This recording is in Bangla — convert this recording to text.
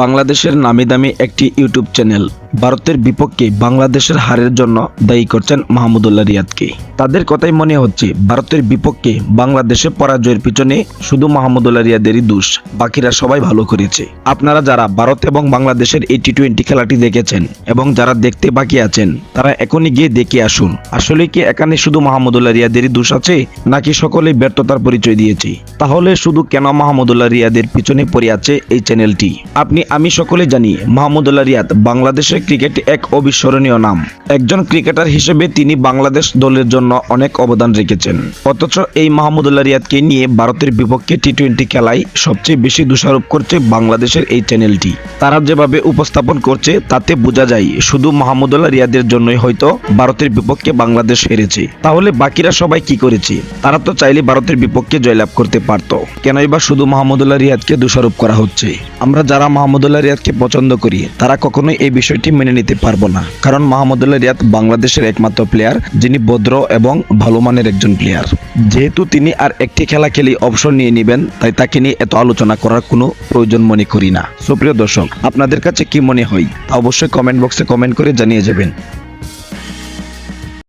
বাংলাদেশের নামি দামি একটি ইউটিউব চ্যানেল। ভারতের বিপক্ষে বাংলাদেশের হারের জন্য দায়ী করছেন মাহমুদুল্লাহ রিয়াদকে। তাদের কথাই মনে হচ্ছে, ভারতের বিপক্ষে বাংলাদেশে পরাজয়ের পিছনে শুধু মাহমুদুল্লাহ রিয়াদেরই দোষ, বাকিরা সবাই ভালো করেছে। আপনারা যারা ভারত এবং বাংলাদেশের এই টি টোয়েন্টি খেলাটি দেখেছেন এবং যারা দেখতে বাকি আছেন, তারা এখনই গিয়ে দেখে আসুন, আসলে কি এখানে শুধু মাহমুদুল্লাহ রিয়াদেরই দোষ আছে, নাকি সকলেই ব্যর্থতার পরিচয় দিয়েছে? তাহলে শুধু কেন মাহমুদুল্লাহ রিয়াদের পিছনে পড়ে আছে এই চ্যানেলটি? আপনি আমি সকলে জানি মাহমুদুল্লাহ রিয়াদ বাংলাদেশের ক্রিকেট এক অবিস্মরণীয় নাম। একজন ক্রিকেটার হিসেবে তিনি বাংলাদেশ দলের জন্য অনেক অবদান রেখেছেন। অথচ এই মাহমুদুল্লাহ রিয়াদকে নিয়ে ভারতের বিপক্ষে টি টোয়েন্টি খেলায় সবচেয়ে বেশি দোষারোপ করছে বাংলাদেশের এই চ্যানেলটি। তারা যেভাবে উপস্থাপন করছে, তাতে বোঝা যায় শুধু মাহমুদুল্লাহ রিয়াদের জন্যই হয়তো ভারতের বিপক্ষে বাংলাদেশ হেরেছে। তাহলে বাকিরা সবাই কি করেছে? তারা তো চাইলে ভারতের বিপক্ষে জয়লাভ করতে পারত। কেনই বা শুধু মাহমুদুল্লাহ রিয়াদকে দোষারোপ করা হচ্ছে? আমরা যারা মাহমুদুল্লাহ রিয়াদকে পছন্দ করি, তারা কখনোই এই বিষয়টি মেনে নিতে পারব না। কারণ মাহমুদুল্লাহ রিয়াদ বাংলাদেশের একমাত্র প্লেয়ার যিনি ভদ্র এবং ভালো মানের একজন প্লেয়ার যেহেতু তিনি আর একটি খেলা খেলি অবসর নিয়ে নেবেন, তাই তাকে নিয়ে এত আলোচনা করার কোনো প্রয়োজন মনে করি না। সুপ্রিয় দর্শক, আপনাদের কাছে কি মনে হয়, তা অবশ্যই কমেন্ট বক্সে কমেন্ট করে জানিয়ে যাবেন।